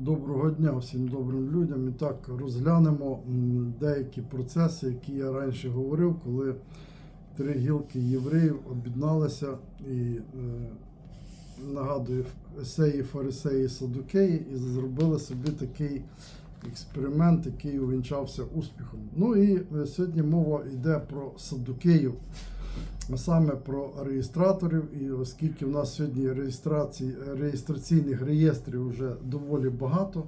Доброго дня всім добрим людям. І так розглянемо деякі процеси, які я раніше говорив, коли три гілки євреїв об'єдналися і е, нагадую, есеї, фарисеї, садукеї, і зробили собі такий експеримент, який увінчався успіхом. Ну і е, сьогодні мова йде про садукеїв, саме про реєстраторів. І оскільки в нас сьогодні реєстрацій, реєстраційних реєстрів вже доволі багато,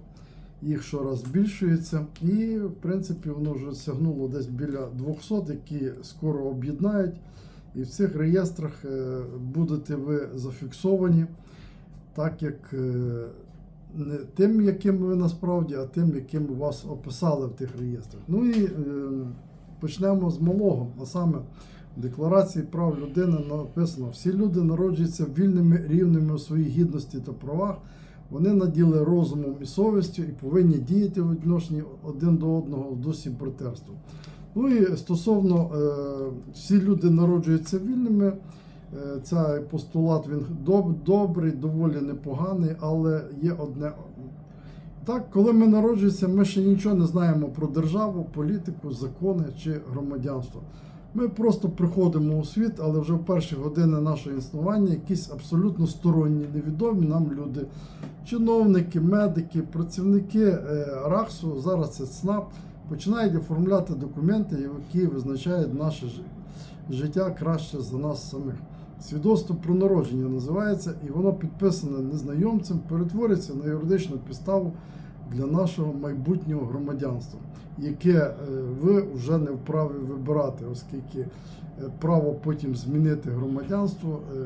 їх щораз збільшується. І, в принципі, воно вже сягнуло десь біля 200, які скоро об'єднають. І в цих реєстрах е, будете ви зафіксовані, так як е, не тим, яким ви насправді, а тим, яким вас описали в тих реєстрах. Ну і е, почнемо з малого, а саме Декларації прав людини написано: всі люди народжуються вільними, рівними у своїй гідності та правах. Вони наділи розумом і совістю і повинні діяти відношенні один до одного в дусі братерства. Ну і стосовно е, всі люди народжуються вільними. Е, цей постулат він доб- добрий, доволі непоганий, але є одне. Так, коли ми народжуємося, ми ще нічого не знаємо про державу, політику, закони чи громадянство. Ми просто приходимо у світ, але вже в перші години нашого існування якісь абсолютно сторонні, невідомі нам люди, чиновники, медики, працівники е, РАХСу, зараз це ЦНАП, починають оформляти документи, які визначають наше життя краще за нас самих. Свідоцтво про народження називається, і воно підписане незнайомцем, перетвориться на юридичну підставу для нашого майбутнього громадянства, яке е, ви вже не вправі вибирати, оскільки е, право потім змінити громадянство е,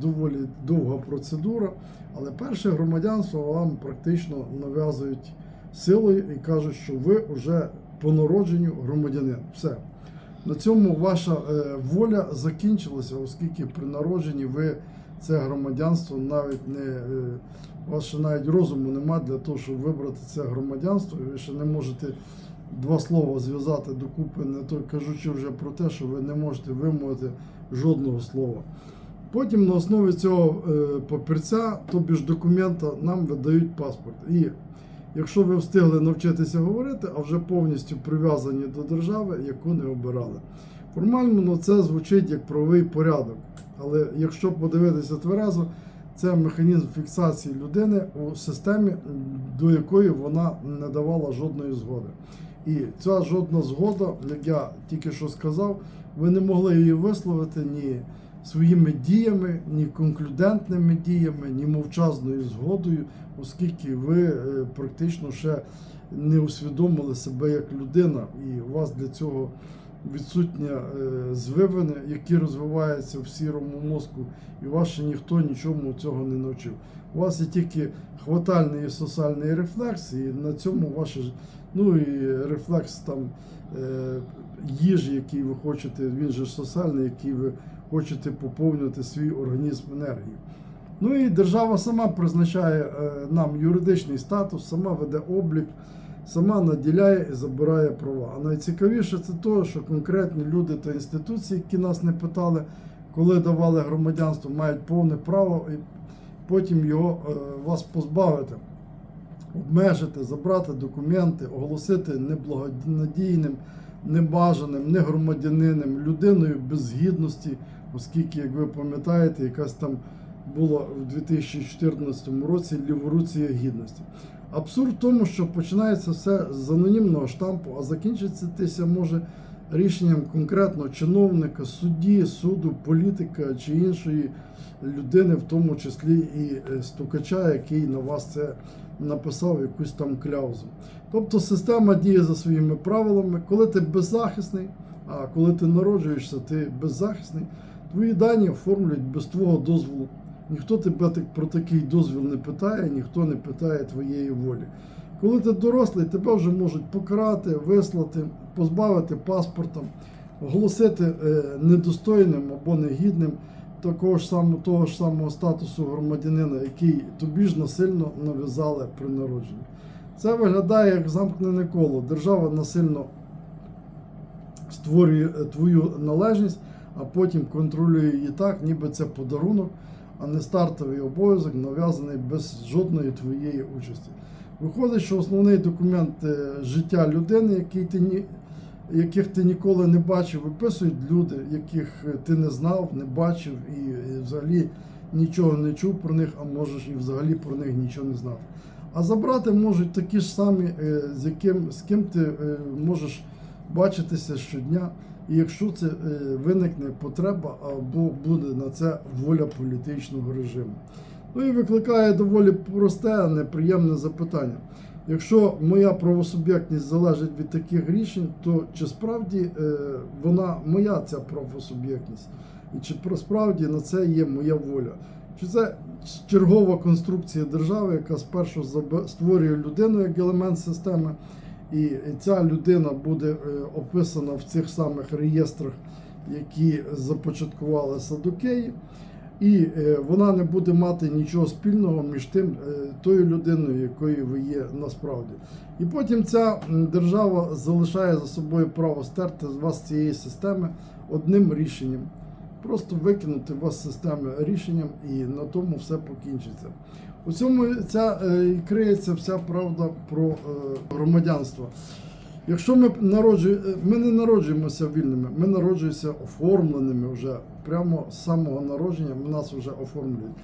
доволі довга процедура. Але перше громадянство вам практично нав'язують силою і кажуть, що ви вже по народженню громадянин. Все. На цьому ваша воля закінчилася, оскільки при народженні ви це громадянство навіть не у вас ще навіть розуму немає для того, щоб вибрати це громадянство, ви ще не можете два слова зв'язати докупи, не то кажучи вже про те, що ви не можете вимовити жодного слова. Потім на основі цього е, папірця, тобі ж документа, нам видають паспорт. І якщо ви встигли навчитися говорити, а вже повністю прив'язані до держави, яку не обирали. Формально ну, це звучить як правовий порядок. Але якщо подивитися тверезо, це механізм фіксації людини у системі, до якої вона не давала жодної згоди. І ця жодна згода, як я тільки що сказав, ви не могли її висловити ні своїми діями, ні конклюдентними діями, ні мовчазною згодою, оскільки ви е, практично ще не усвідомили себе як людина, і у вас для цього відсутня е, звивини, які розвиваються в сірому мозку, і вас ще ніхто нічому цього не навчив. У вас є тільки хватальний і сосальний рефлекс, і на цьому ваше ну і рефлекс там е, їжі, який ви хочете, він же сосальний, який ви хочете поповнювати свій організм енергією. Ну і держава сама призначає е, нам юридичний статус, сама веде облік, сама наділяє і забирає права. А найцікавіше це те, що конкретні люди та інституції, які нас не питали, коли давали громадянство, мають повне право і потім його е, вас позбавити, обмежити, забрати документи, оголосити неблагонадійним, небажаним, негромадянином, людиною без гідності, оскільки, як ви пам'ятаєте, якась там була в 2014 році ліворуція гідності. Абсурд в тому, що починається все з анонімного штампу, а закінчиться може рішенням конкретного чиновника, судді, суду, політика чи іншої людини, в тому числі і е, стукача, який на вас це написав якусь там кляузу. Тобто система діє за своїми правилами. Коли ти беззахисний, а коли ти народжуєшся, ти беззахисний, твої дані оформлюють без твого дозволу. Ніхто тебе про такий дозвіл не питає, ніхто не питає твоєї волі. Коли ти дорослий, тебе вже можуть покарати, вислати, позбавити паспорта, оголосити е, недостойним або негідним такого ж самого, того ж самого статусу громадянина, який тобі ж насильно нав'язали при народженні. Це виглядає як замкнене коло. Держава насильно створює е, твою належність, а потім контролює її так, ніби це подарунок. А не стартовий обов'язок, нав'язаний без жодної твоєї участі. Виходить, що основний документ е, життя людини, який ти ні, яких ти ніколи не бачив, виписують люди, яких е, ти не знав, не бачив і, і взагалі нічого не чув про них, а можеш і взагалі про них нічого не знати. А забрати можуть такі ж самі, е, з яким з ким ти е, можеш бачитися щодня. І якщо це е, виникне потреба або буде на це воля політичного режиму. Ну і викликає доволі просте, неприємне запитання. Якщо моя правосуб'єктність залежить від таких рішень, то чи справді е, вона моя ця правосуб'єктність? І чи справді на це є моя воля? Чи це чергова конструкція держави, яка спершу створює людину як елемент системи, і ця людина буде е, описана в цих самих реєстрах, які започаткували садокеї, і е, вона не буде мати нічого спільного між тим е, тою людиною, якою ви є насправді. І потім ця держава залишає за собою право стерти з вас цієї системи одним рішенням. Просто викинути вас з системи рішенням і на тому все покінчиться. У цьому ця е, і криється вся правда про е, громадянство. Якщо ми народжуємо, ми не народжуємося вільними, ми народжуємося оформленими вже прямо з самого народження, нас вже оформлюють.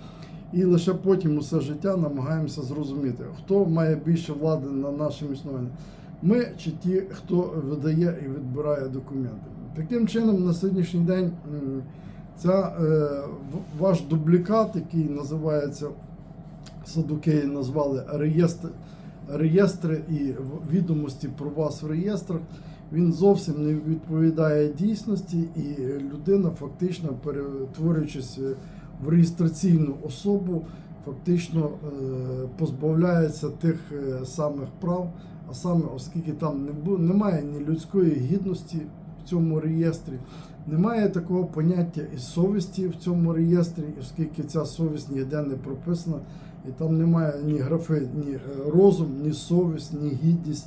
І лише потім усе життя намагаємося зрозуміти, хто має більше влади на нашому існуванні. Ми чи ті, хто видає і відбирає документи. Таким чином, на сьогоднішній день ця, е, ваш дублікат, який називається Садукеї назвали реєстр, реєстри і відомості про вас в реєстрах, він зовсім не відповідає дійсності, і людина фактично перетворюючись е, в реєстраційну особу, фактично е, позбавляється тих е, самих прав, а саме, оскільки там немає ні людської гідності в цьому реєстрі, немає такого поняття і совісті в цьому реєстрі, оскільки ця совість ніде не прописана, і там немає ні графи, ні е, розум, ні совість, ні гідність.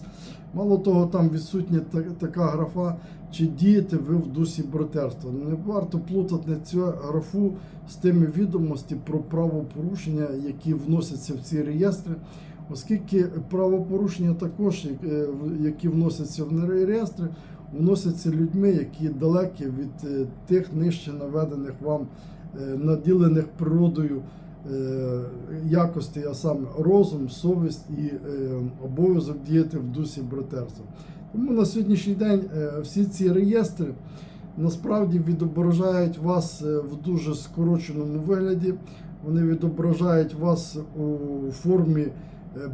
Мало того, там відсутня та- така графа, чи дієте ви в дусі братерства. Не варто плутати цю графу з тими відомості про правопорушення, які вносяться в ці реєстри. Оскільки правопорушення також, е, які вносяться в реєстри, вносяться людьми, які далекі від е, тих нижче наведених вам наділених природою е, якостей, а саме розум, совість і е, обов'язок діяти в дусі братерства. Тому на сьогоднішній день е, всі ці реєстри насправді відображають вас в дуже скороченому вигляді. Вони відображають вас у формі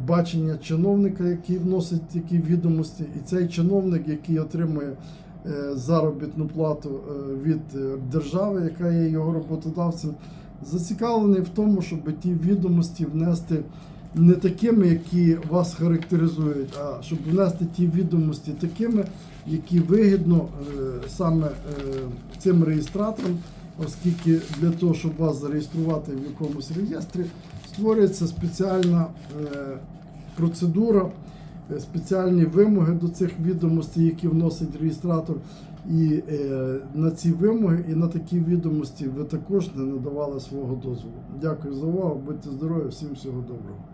бачення чиновника, який вносить такі відомості, і цей чиновник, який отримує заробітну плату від держави, яка є його роботодавцем, зацікавлений в тому, щоб ті відомості внести не такими, які вас характеризують, а щоб внести ті відомості такими, які вигідно е, саме е, цим реєстраторам, оскільки для того, щоб вас зареєструвати в якомусь реєстрі, створюється спеціальна е, процедура, спеціальні вимоги до цих відомостей, які вносить реєстратор. І е, на ці вимоги і на такі відомості ви також не надавали свого дозволу. Дякую за увагу, будьте здорові, всім всього доброго.